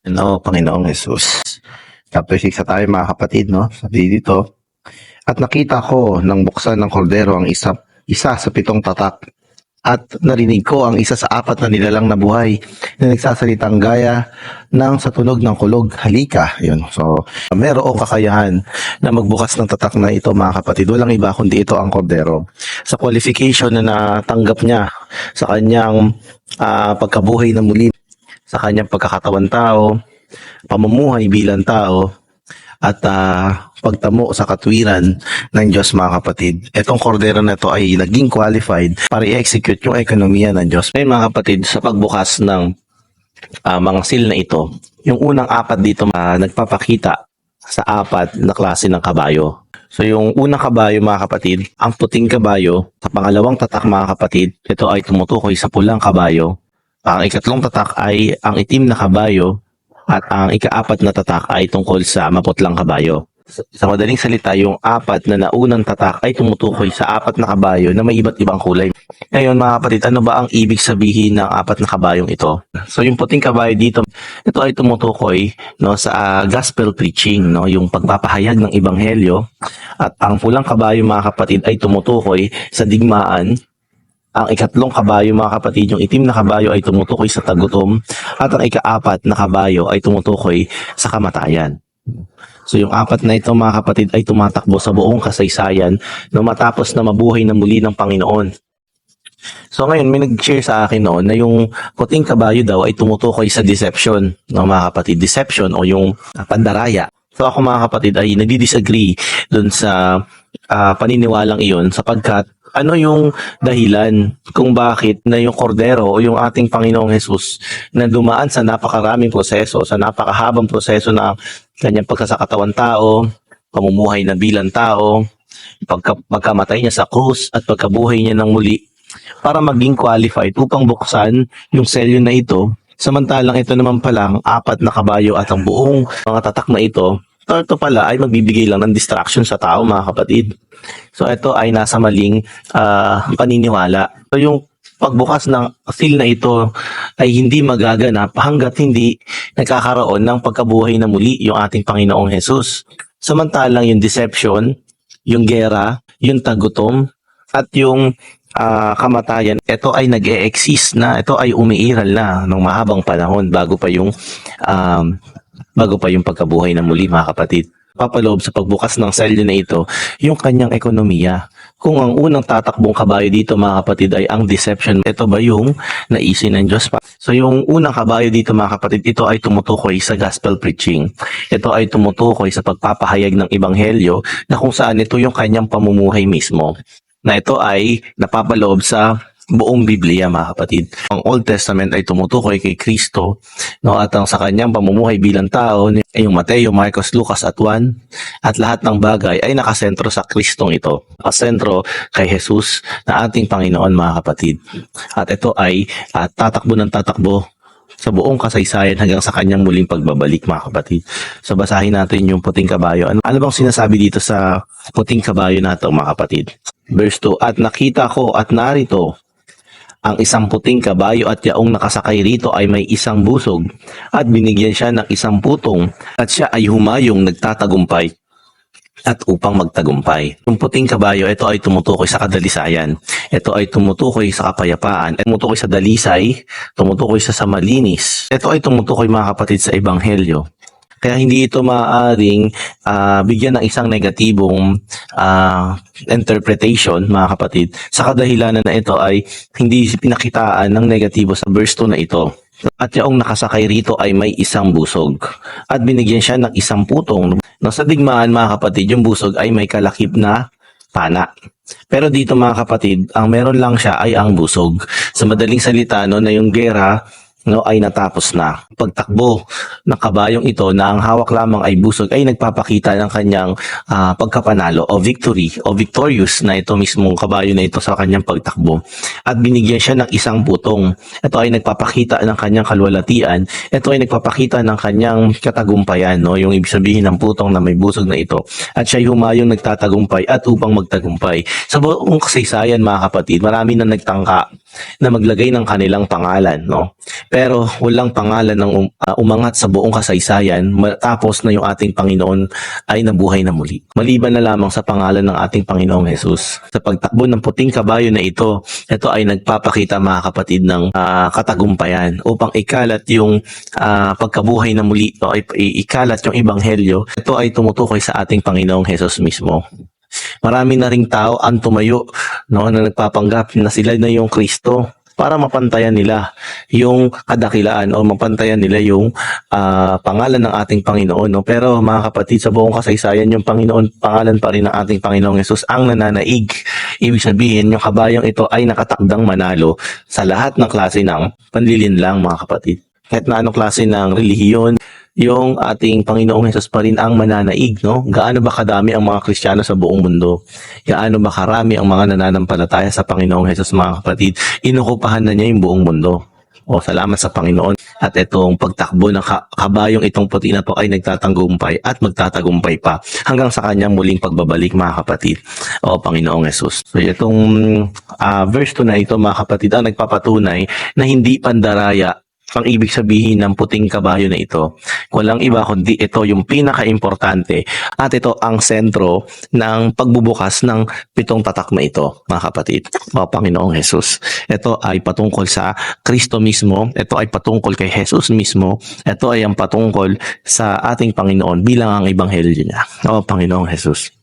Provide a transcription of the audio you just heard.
Ano, Panginoong Jesus. Chapter 6 na tayo mga kapatid, no? Sabi dito, At nakita ko nang buksan ng kordero ang isa, isa sa pitong tatak. At narinig ko ang isa sa apat na nilalang na buhay na nagsasalitang gaya ng sa tunog ng kulog. Halika. Yun. So, meron kakayahan na magbukas ng tatak na ito mga kapatid. Walang iba kundi ito ang kordero. Sa qualification na natanggap niya sa kanyang ah, pagkabuhay na muli sa kanyang pagkakatawan tao, pamumuhay bilang tao, at ah, pagtamo sa katwiran ng Diyos mga kapatid. Itong kordero na ito ay naging qualified para i-execute yung ekonomiya ng Diyos. Ngayon mga kapatid, sa pagbukas ng ah, mga seal na ito, yung unang apat dito ah, nagpapakita sa apat na klase ng kabayo. So yung unang kabayo mga kapatid, ang puting kabayo, sa pangalawang tatak mga kapatid, ito ay tumutukoy sa pulang kabayo. Ang ikatlong tatak ay ang itim na kabayo at ang ikaapat na tatak ay tungkol sa maputlang kabayo. Sa madaling salita, yung apat na naunang tatak ay tumutukoy sa apat na kabayo na may iba't ibang kulay. Ngayon mga kapatid, ano ba ang ibig sabihin ng apat na kabayong ito? So yung puting kabayo dito, ito ay tumutukoy no sa ah, gospel preaching, no, yung pagpapahayag ng ebanghelyo at ang pulang kabayo mga kapatid ay tumutukoy sa digmaan ang ikatlong kabayo mga kapatid, yung itim na kabayo ay tumutukoy sa tagutom at ang ikaapat na kabayo ay tumutukoy sa kamatayan. So yung apat na ito mga kapatid ay tumatakbo sa buong kasaysayan no matapos na mabuhay na muli ng Panginoon. So ngayon may nag-share sa akin noon na yung puting kabayo daw ay tumutukoy sa deception no mga kapatid. Deception o yung pandaraya. So ako mga kapatid ay nagdi-disagree dun sa ah, paniniwalang iyon sapagkat ano yung dahilan kung bakit na yung kordero o yung ating Panginoong Jesus na dumaan sa napakaraming proseso, sa napakahabang proseso na kanyang pagsasakatawan tao, pamumuhay na bilang tao, pagka, pagkamatay niya sa krus at pagkabuhay niya ng muli para maging qualified upang buksan yung selyo na ito. Samantalang ito naman pala ang apat na kabayo at ang buong mga tatak na ito, ito pala ay magbibigay lang ng distraction sa tao mga kapatid. So ito ay nasa maling ah, paniniwala. So yung pagbukas ng seal na ito ay hindi magaganap hanggat hindi nagkakaroon ng pagkabuhay na muli yung ating Panginoong Jesus. Samantalang yung deception, yung gera, yung tagutom, at yung ah, kamatayan, ito ay nag-e-exist na, ito ay umiiral na ng mahabang panahon bago pa yung um, bago pa yung pagkabuhay na muli mga kapatid. Papaloob sa pagbukas ng selyo na ito, yung kanyang ekonomiya. Kung ang unang tatakbong kabayo dito mga kapatid ay ang deception, ito ba yung naisin ng Diyos pa? So yung unang kabayo dito mga kapatid, ito ay tumutukoy sa gospel preaching. Ito ay tumutukoy sa pagpapahayag ng ebanghelyo na kung saan ito yung kanyang pamumuhay mismo. Na ito ay napapaloob sa buong Biblia mga kapatid. Ang Old Testament ay tumutukoy kay Kristo no at ang sa kanyang pamumuhay bilang tao ay yung Mateo, Marcos, Lucas at Juan at lahat ng bagay ay nakasentro sa Kristong ito. Nakasentro kay Jesus na ating Panginoon mga kapatid. At ito ay ah, tatakbo ng tatakbo sa buong kasaysayan hanggang sa kanyang muling pagbabalik mga kapatid. So basahin natin yung puting kabayo. Ano, ano bang sinasabi dito sa puting kabayo nato mga kapatid? Verse 2, At nakita ko at narito ang isang puting kabayo at yaong nakasakay rito ay may isang busog at binigyan siya ng isang putong at siya ay humayong nagtatagumpay at upang magtagumpay. Yung puting kabayo, ito ay tumutukoy sa kadalisayan. Ito ay tumutukoy sa kapayapaan. Tumutukoy sa dalisay, tumutukoy sa samalinis. Ito ay tumutukoy mga kapatid sa ebanghelyo. Kaya hindi ito maaaring ah, bigyan ng isang negatibong ah, interpretation, mga kapatid, sa kadahilanan na ito ay hindi pinakitaan ng negatibo sa verse 2 na ito. At yung nakasakay rito ay may isang busog. At binigyan siya ng isang putong. No, sa digmaan, mga kapatid, yung busog ay may kalakip na pana. Pero dito mga kapatid, ang meron lang siya ay ang busog. Sa madaling salita, no, na yung gera no, ay natapos na. Pagtakbo ng kabayong ito na ang hawak lamang ay busog ay nagpapakita ng kanyang ah, pagkapanalo o victory o victorious na ito mismong kabayo na ito sa kanyang pagtakbo. At binigyan siya ng isang putong. Ito ay nagpapakita ng kanyang kalwalatian. Ito ay nagpapakita ng kanyang katagumpayan. No? Yung ibig sabihin ng putong na may busog na ito. At siya humayong nagtatagumpay at upang magtagumpay. Sa buong kasaysayan mga kapatid, marami na nagtangka na maglagay ng kanilang pangalan, no? Pero walang pangalan ng um- ah, umangat sa buong kasaysayan matapos na yung ating Panginoon ay nabuhay na muli. Maliban na lamang sa pangalan ng ating Panginoong Jesus. Sa pagtakbo ng puting kabayo na ito, ito ay nagpapakita mga kapatid ng ah, katagumpayan upang ikalat yung ah, pagkabuhay na muli o ikalat yung ebanghelyo. Ito ay tumutukoy sa ating Panginoong Jesus mismo. Marami na ring tao ang tumayo no, na nagpapanggap na sila na yung Kristo para mapantayan nila yung kadakilaan o mapantayan nila yung ah, pangalan ng ating Panginoon. No? Pero mga kapatid, sa buong kasaysayan, yung Panginoon, pangalan pa rin ng ating Panginoong Yesus ang nananaig. Ibig sabihin, yung kabayong ito ay nakatakdang manalo sa lahat ng klase ng panlilinlang mga kapatid. Kahit na anong klase ng relihiyon, yung ating Panginoong Hesus pa rin ang mananaig, no? Gaano ba kadami ang mga Kristiyano sa buong mundo? Gaano ba karami ang mga nananampalataya sa Panginoong Hesus, mga kapatid? Inukupahan na niya yung buong mundo. O salamat sa Panginoon. At itong pagtakbo ng ka- kabayong itong puti na to ay nagtatagumpay at magtatagumpay pa hanggang sa kanyang muling pagbabalik mga kapatid. O Panginoong Yesus. So itong ah, verse 2 na ito mga kapatid ang nagpapatunay na hindi pandaraya ang ibig sabihin ng puting kabayo na ito. Walang iba kundi ito yung pinaka-importante at ito ang sentro ng pagbubukas ng pitong tatak na ito, mga kapatid. O Panginoong Jesus. Ito ay patungkol sa Kristo mismo. Ito ay patungkol kay Jesus mismo. Ito ay ang patungkol sa ating Panginoon bilang ang ebanghelyo niya. O Panginoong Jesus.